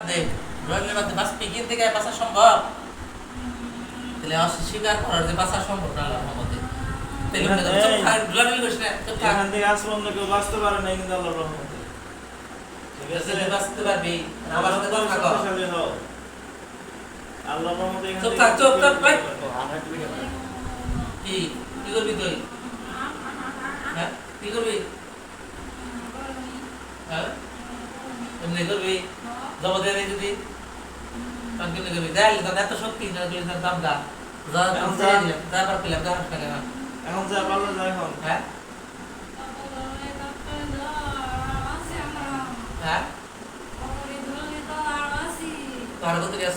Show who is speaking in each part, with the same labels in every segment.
Speaker 1: দেব মধ্যে বাস পিকিন থেকে বাঁচা সম্ভব তাহলে অস্বীকার করার যে বাঁচা সম্ভব না আল্লাহর রহমতে তাহলে উঠে যাবে। চুপ থাক, ঢুলাঢুলি করিস না, চুপ থাক।
Speaker 2: এখান থেকে আজ পর্যন্ত কেউ বাঁচতে পারে নাই কিন্তু আল্লাহর রহমতে ঠিক আছে
Speaker 1: বাঁচতে পারবি আমার সাথে কথা কও।
Speaker 2: আল্লাহর রহমতে
Speaker 1: চুপ
Speaker 2: থাক,
Speaker 1: চুপ থাক, ভাই। কি কি করবি তুই হ্যাঁ কি করবি হ্যাঁ এমনি করবি দিয়ে দিবি যদি কেমনি করবি দেখ তোর এত শক্তি না তুই তার দাম দা যা
Speaker 2: এখন
Speaker 1: ছেড়ে
Speaker 2: যা।
Speaker 1: দিলাম তারপর পেলাম যা হাসপাতালে না
Speaker 2: এখন যা পারলে যা এখন।
Speaker 1: হ্যাঁ? হ্যাঁ? কত দিয়ে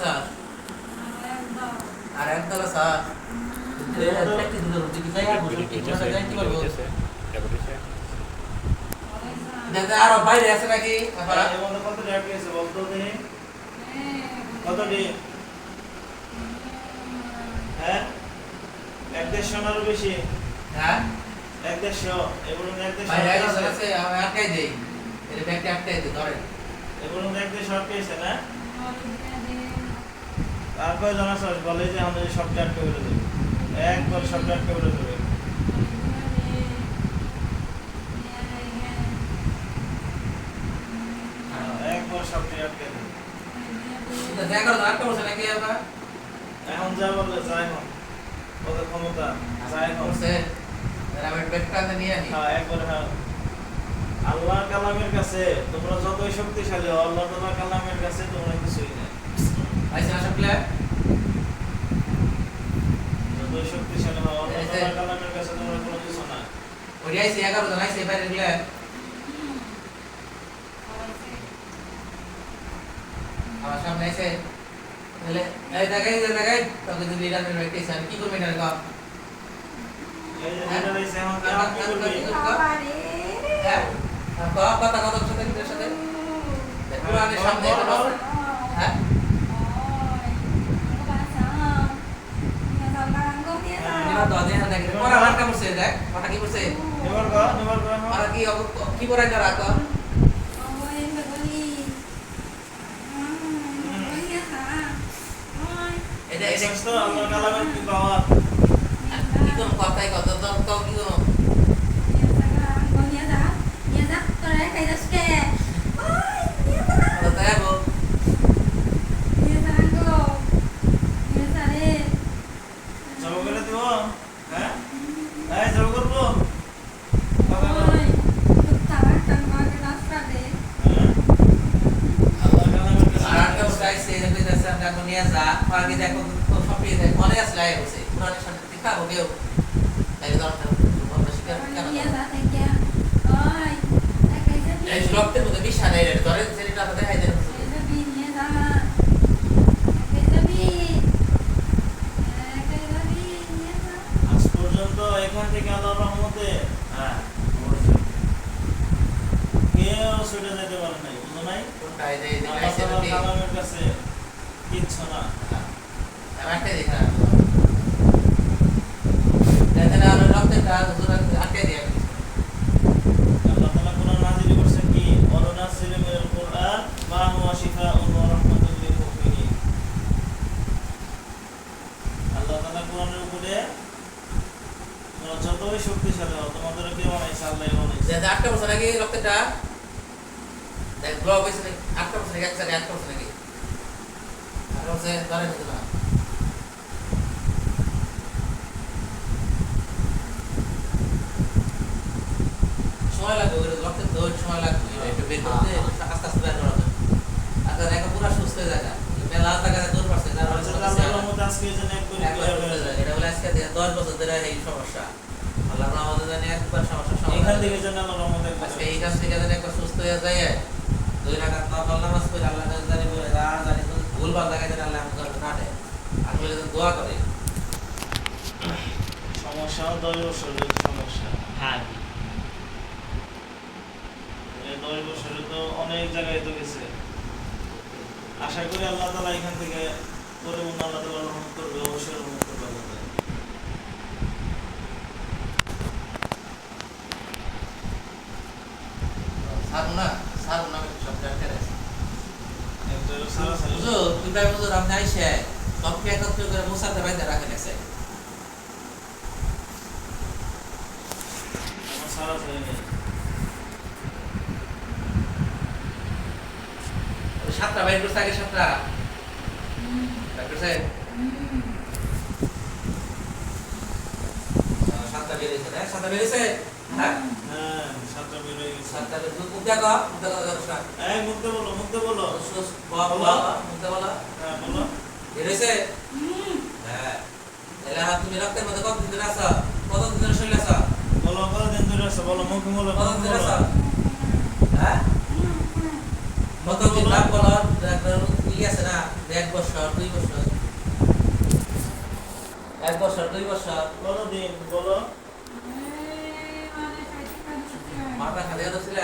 Speaker 1: আর একদল কি আর কি কি বলব। আর বাইরে আছে নাকি? আবার
Speaker 2: এর কত টাকা পেয়েছে বলতো দেখি। কত ডি হ্যাঁ? এক বেশি?
Speaker 1: হ্যাঁ।
Speaker 2: এক দেড়শো এক দেড়শো পেয়েছে।
Speaker 1: একদল আছে আমি আটকাই দেই। এর ব্যাগটা আটকাই দে ধরে
Speaker 2: এগুলো এক দেড়শো পেয়েছে না? কয়জন আছে বলে যে আমাদের সবটা আটকে বলে দেবে। একবার সবটা আটকে বলে দেবে একবার সবটা আটকে দেবে
Speaker 1: এটা দেখা করো আটকা বসে নাকি আবার
Speaker 2: এখন কালামের কাছে তোমরা যতই শক্তিশালী আল্লাহ তাআলা কালামের কাছে, তোমরা কিছুই না
Speaker 1: আইসা না সব প্লেয়ার
Speaker 2: যতই শক্তিশালী হও কালামের কাছে তোমরা কোনো কিছু না
Speaker 1: আইসি, এগারো জন আইসি, বাইরে গেলে আমার সামনে আইসে তাহলে এই দেখাই যে দেখাই তোকে যদি লিডার মেরে কি
Speaker 2: এখন
Speaker 1: আর-
Speaker 2: কি করবি
Speaker 1: আর কম কথা কথা সাথে নিজের সাথে কোরআনের সামনে হ্যাঁ কি কি কি পড়াই না রাখো এটা এটা
Speaker 2: দেখছিস তো আল্লাহ কালামের কি পাওয়ার
Speaker 1: কি কোন কথাই কথা তো তো কি কোন কথা তাই বল
Speaker 2: জব করে দিব হ্যাঁ এই জব করব কথা বল। হ্যাঁ? আল্লাহ কালামের কাছে
Speaker 1: আর একটা বসে আইছে এটা কইতাছে আমরা এখন নিয়ে যা দেখো তো দেখা হবে তাই দরকার শিকার কেন এই মধ্যে নেই রে ধরে দেখাই
Speaker 2: এখান থেকে আল্লাহর রহমতে
Speaker 1: হ্যাঁ
Speaker 2: কেউ ছুটে যেতে পারে নাই বুঝো নাই? কাছে। কিচ্ছু না?
Speaker 1: আমি দেখা দেখেন আর রক্তেরটা আটকে দিয়ে
Speaker 2: আল্লাহ তাআলা কোরআন নাযিল করছে কি? ওয়ানুনাজ্জিলু মিনাল কুরআন মা হুয়া শিফাউন ওয়া রাহমাতুল লিল মুমিনিন। আল্লাহ তাআলা কোরআনের উপরে তোমরা যতই শক্তিশালী হও তোমাদের কে বানাইছে আল্লাহ বানাইছে
Speaker 1: যে আটটা বছর আগে রক্তটা দেখ ব্লক হয়েছে আটটা বছর আগে একসাথে আটটা বছর আগে আটটা বছর ধরে নিতে না সময় লাগবে রক্তের দৌড় সময় লাগবে একটু বের করতে আস্তে আস্তে বের করা আর তার একটা পুরো সুস্থ হয়ে মেলা জায়গায় দৌড় পারছে না
Speaker 2: আচ্ছা আল্লাহর রহমতে আজকে হয়ে।
Speaker 1: এটা বলে দশ বছর ধরে এই সমস্যা আল্লাহ আমাদের জানি একবার সমস্যা
Speaker 2: এখান থেকে যেন
Speaker 1: এই কাজ থেকে একবার সুস্থ হয়ে যায় দুই নফল নামাজ পড়ে আল্লাহ কাছে জানি ভালো জায়গায় জানি আল্লাহ আমাকে না দেয় বলে তো দোয়া করে।
Speaker 2: সমস্যা দশ বছরের সমস্যা।
Speaker 1: হ্যাঁ।
Speaker 2: দশ বছরে তো অনেক জায়গায় তো গেছে। আশা করি আল্লাহ তালা এখান থেকে পরিপূর্ণ আল্লাহ তালা রহমত করবে অবশ্যই রহমত করবে আল্লাহ তাআলা।
Speaker 1: সারু না সারু না সব জায়গায়
Speaker 2: একটা সারা সারা।
Speaker 1: তুই আপনি আইসে সবকে একত্র করে মুসাতে বাইতে রাখেন এসে সাতটা বাইর করছে আগে সাতটা। সাতটা বেরিয়েছে না সাতটা বেরিয়েছে। হ্যাঁ?
Speaker 2: হ্যাঁ সাতটা বের হয়ে গেছে।
Speaker 1: সাতটা বেরিয়েছে মুখ দেখো মুখ দেখো না
Speaker 2: এই বলো বলো।
Speaker 1: বাবা মুখ বলো।
Speaker 2: হ্যাঁ বলো।
Speaker 1: বেরিয়েছে হ্যাঁ। তাহলে হাত তুমি মধ্যে কতদিন ধরে আসা কতদিন ধরে শরীরে আসা
Speaker 2: বলো কতদিন ধরে আছে? বলো মুখে বলো
Speaker 1: কতদিন ধরে
Speaker 2: বলো।
Speaker 1: আসা হ্যাঁ কতদিন লাভ বলো ডাক্তার কি আছে না? এক বছর দুই বছর। এক বছর দুই বছর।
Speaker 2: বলো দিন বলো।
Speaker 1: মাথা খালি ছিল